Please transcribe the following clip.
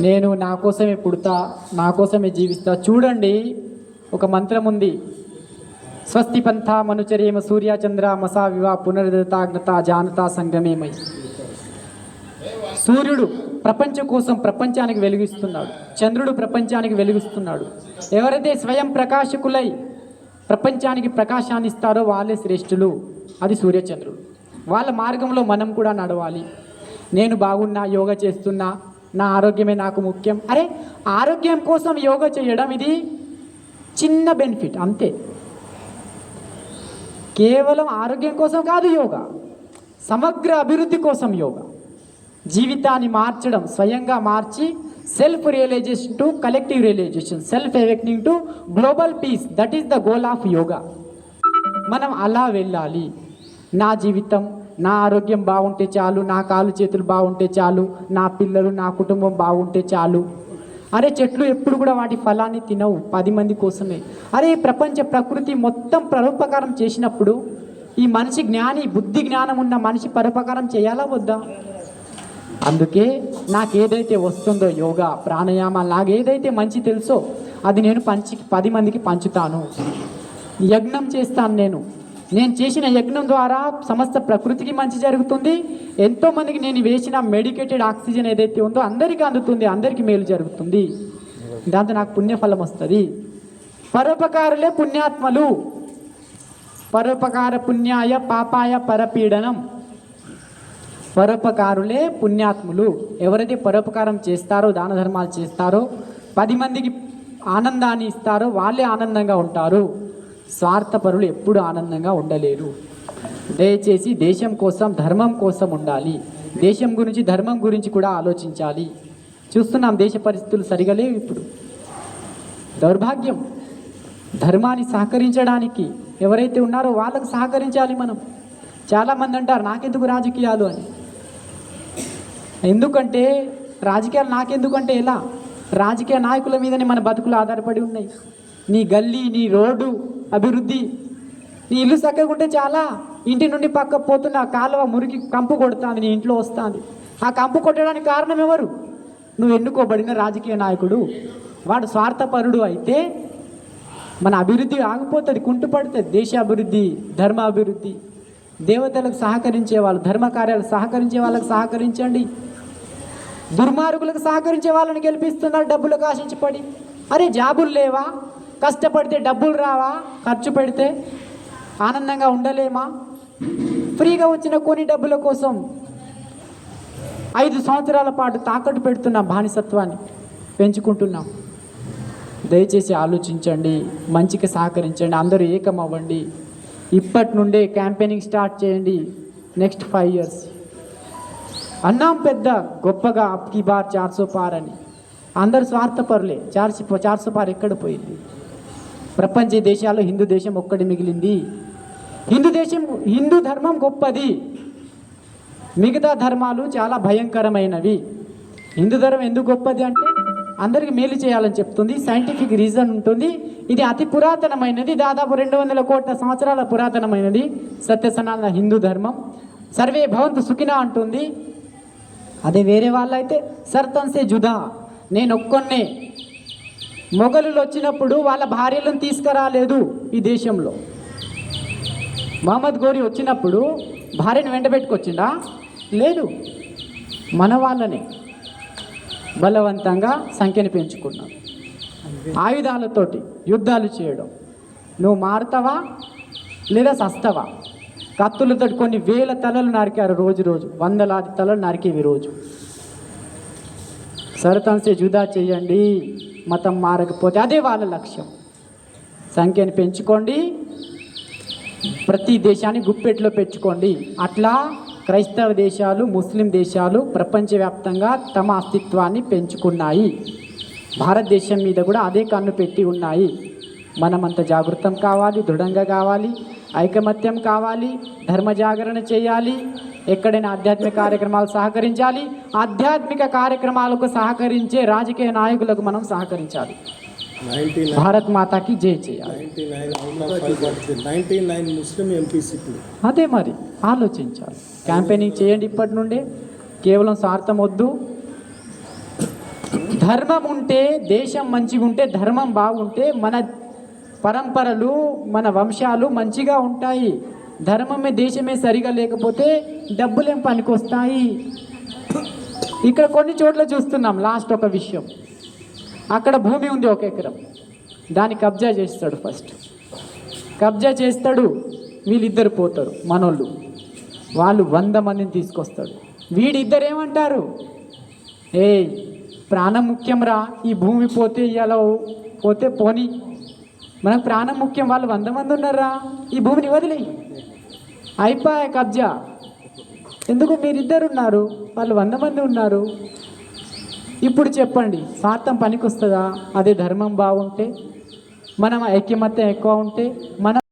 నేను నా కోసమే పుడతా నా కోసమే జీవిస్తా. చూడండి ఒక మంత్రం ఉంది. స్వస్తి పంథ మనుచర్యమ సూర్య చంద్ర మసా వివా పునరుదతాగ్నత జానతా సంగమేమై. సూర్యుడు ప్రపంచం కోసం ప్రపంచానికి వెలుగిస్తున్నాడు. చంద్రుడు ప్రపంచానికి వెలిగిస్తున్నాడు. ఎవరైతే స్వయం ప్రకాశకులై ప్రపంచానికి ప్రకాశాన్ని ఇస్తారో వాళ్ళే శ్రేష్ఠులు. అది సూర్యచంద్రుడు. వాళ్ళ మార్గంలో మనం కూడా నడవాలి. నేను బాగున్నా యోగా చేస్తున్నా నా ఆరోగ్యమే నాకు ముఖ్యం. అరే ఆరోగ్యం కోసం యోగా చేయడం ఇది చిన్న బెనిఫిట్ అంతే. కేవలం ఆరోగ్యం కోసం కాదు యోగా సమగ్ర అభివృద్ధి కోసం యోగా. జీవితాన్ని మార్చడం స్వయంగా మార్చి self realization to collective realization self awakening to global peace that is the goal of yoga మనం అలా వెళ్ళాలి. నా జీవితం నా ఆరోగ్యం బాగుంటే చాలు నా కాలు చేతులు బాగుంటే చాలు నా పిల్లలు నా కుటుంబం బాగుంటే చాలు. అరే చెట్లు ఎప్పుడు కూడా వాటి ఫలాన్ని తినవు పది మంది కోసమే. అరే ప్రపంచ ప్రకృతి మొత్తం పరోపకారం చేసినప్పుడు ఈ మనిషి జ్ఞాని బుద్ధి జ్ఞానం ఉన్న మనిషి పరోపకారం చేయాలా వద్దా? అందుకే నాకు ఏదైతే వస్తుందో యోగా ప్రాణాయామ నాకు ఏదైతే మంచి తెలుసో అది నేను పంచి పది మందికి పంచుతాను. యజ్ఞం చేస్తాను నేను. నేను చేసిన యజ్ఞం ద్వారా సమస్త ప్రకృతికి మంచి జరుగుతుంది. ఎంతోమందికి నేను వేసిన మెడికేటెడ్ ఆక్సిజన్ ఏదైతే ఉందో అందరికీ అందుతుంది అందరికీ మేలు జరుగుతుంది. దాంతో నాకు పుణ్యఫలం వస్తుంది. పరోపకారులే పుణ్యాత్మలు. పరోపకార పుణ్యాయ పాపాయ పరపీడనం. పరోపకారులే పుణ్యాత్ములు. ఎవరైతే పరోపకారం చేస్తారో దాన ధర్మాలు చేస్తారో పది మందికి ఆనందాన్ని ఇస్తారో వాళ్ళే ఆనందంగా ఉంటారు. స్వార్థపరులు ఎప్పుడు ఆనందంగా ఉండలేరు. దయచేసి దేశం కోసం ధర్మం కోసం ఉండాలి. దేశం గురించి ధర్మం గురించి కూడా ఆలోచించాలి. చూస్తున్నాం దేశ పరిస్థితులు సరిగా లేవు ఇప్పుడు. దౌర్భాగ్యం. ధర్మాన్ని సహకరించడానికి ఎవరైతే ఉన్నారో వాళ్ళకు సహకరించాలి మనం. చాలామంది అంటారు నాకెందుకు రాజకీయాలు అని. ఎందుకంటే రాజకీయాలు నాకెందుకంటే ఎలా? రాజకీయ నాయకుల మీదనే మన బతుకులు ఆధారపడి ఉన్నాయి. నీ గల్లీ నీ రోడ్డు అభివృద్ధి. నీ ఇల్లు చక్కగా ఉంటే చాలా. ఇంటి నుండి పక్క పోతున్న కాలువ మురికి కంపు కొడుతుంది నీ ఇంట్లో వస్తుంది. ఆ కంపు కొట్టడానికి కారణం ఎవరు? నువ్వు ఎన్నుకోబడిన రాజకీయ నాయకుడు. వాడు స్వార్థపరుడు అయితే మన అభివృద్ధి ఆగిపోతుంది కుంటుపడుతుంది. దేశ అభివృద్ధి ధర్మ అభివృద్ధి దేవతలకు సహకరించే వాళ్ళు ధర్మ కార్యాలు సహకరించే వాళ్ళకి సహకరించండి. దుర్మార్గులకు సహకరించే వాళ్ళని గెలిపిస్తున్నారు డబ్బులకు ఆశించి పడి. అరే జాబులు లేవా? కష్టపడితే డబ్బులు రావా? ఖర్చు పెడితే ఆనందంగా ఉండలేమా? ఫ్రీగా వచ్చిన కొన్ని డబ్బుల కోసం ఐదు సంవత్సరాల పాటు తాకట్టు పెడుతున్న బానిసత్వాన్ని పెంచుకుంటున్నాం. దయచేసి ఆలోచించండి మంచికి సహకరించండి అందరూ ఏకం అవ్వండి ఇప్పటి నుండే క్యాంపెయినింగ్ స్టార్ట్ చేయండి నెక్స్ట్ ఫైవ్ ఇయర్స్. అన్నాం పెద్ద గొప్పగా అప్కి బార్ చార్సో పార్ అని. అందరు స్వార్థపరులే. చార్సి చార్సో పార్ ఎక్కడ పోయింది? ప్రపంచ దేశాల్లో హిందూ దేశం ఒక్కటి మిగిలింది. హిందూ దేశం హిందూ ధర్మం గొప్పది. మిగతా ధర్మాలు చాలా భయంకరమైనవి. హిందూ ధర్మం ఎందుకు గొప్పది అంటే అందరికి మేలు చేయాలని చెప్తుంది సైంటిఫిక్ రీజన్ ఉంటుంది. ఇది అతి పురాతనమైనది దాదాపు రెండు వందల కోట్ల సంవత్సరాల పురాతనమైనది. సత్య సనాతన హిందూ ధర్మం. సర్వే భవంతు సుఖిన అంటుంది. అదే వేరే వాళ్ళైతే సర్తన్సే జుదా నేను ఒక్కొన్నే మొఘలులు వచ్చినప్పుడు వాళ్ళ భార్యలను తీసుకురాలేదు ఈ దేశంలో. మహమ్మద్ గోరి వచ్చినప్పుడు భార్యను వెంటబెట్టుకొచ్చిండా లేదు. మన వాళ్ళని బలవంతంగా సంఖ్యను పెంచుకున్నాం. ఆయుధాలతోటి యుద్ధాలు చేయడం. నువ్వు మారుతావా లేదా సస్తవా? కత్తులతో కొన్ని వేల తలలు నరికారు రోజు రోజు. వందలాది తలలు నరికేవి రోజు. సరతంసే జుదా చేయండి. మతం మారకపోతే అదే వాళ్ళ లక్ష్యం. సంఖ్యను పెంచుకోండి. ప్రతి దేశాన్ని గుప్పెట్లో పెంచుకోండి. అట్లా క్రైస్తవ దేశాలు ముస్లిం దేశాలు ప్రపంచవ్యాప్తంగా తమ అస్తిత్వాన్ని పెంచుకున్నాయి. భారతదేశం మీద కూడా అదే కన్ను పెట్టి ఉన్నాయి. మనమంత జాగృతం కావాలి దృఢంగా కావాలి ఐకమత్యం కావాలి ధర్మ జాగరణ చేయాలి. ఎక్కడైనా ఆధ్యాత్మిక కార్యక్రమాలు సహకరించాలి. ఆధ్యాత్మిక కార్యక్రమాలకు సహకరించే రాజకీయ నాయకులకు మనం సహకరించాలి. భారత్ మాతాకి జై చేయాలి. అదే మరి ఆలోచించాలి. క్యాంపెయినింగ్ చేయండి ఇప్పటి నుండే. కేవలం స్వార్థం వద్దు. ధర్మం ఉంటే దేశం మంచిగా ఉంటే ధర్మం బాగుంటే మన పరంపరలు మన వంశాలు మంచిగా ఉంటాయి. ధర్మమే దేశమే సరిగా లేకపోతే డబ్బులేం పనికొస్తాయి? ఇక్కడ కొన్ని చోట్ల చూస్తున్నాం లాస్ట్ ఒక విషయం. అక్కడ భూమి ఉంది ఒక ఎకరం. దాన్ని కబ్జా చేస్తాడు ఫస్ట్. కబ్జా చేస్తాడు వీళ్ళిద్దరు పోతారు మనోళ్ళు. వాళ్ళు వంద మందిని తీసుకొస్తాడు. వీడిద్దరు ఏమంటారు ఏ ప్రాణం ముఖ్యంరా ఈ భూమి పోతే ఇలా పోతే పోని. మనకు ప్రాణం ముఖ్యం వాళ్ళు వంద మంది ఉన్నారా ఈ భూమిని వదిలేయి. అయిపోయా కబ్జా. ఎందుకు మీరిద్దరున్నారు? వాళ్ళు వంద మంది ఉన్నారు. ఇప్పుడు చెప్పండి స్వార్థం పనికొస్తుందా? అదే ధర్మం బాగుంటే మనం ఐక్యమత్యం ఎక్కువ ఉంటే మనం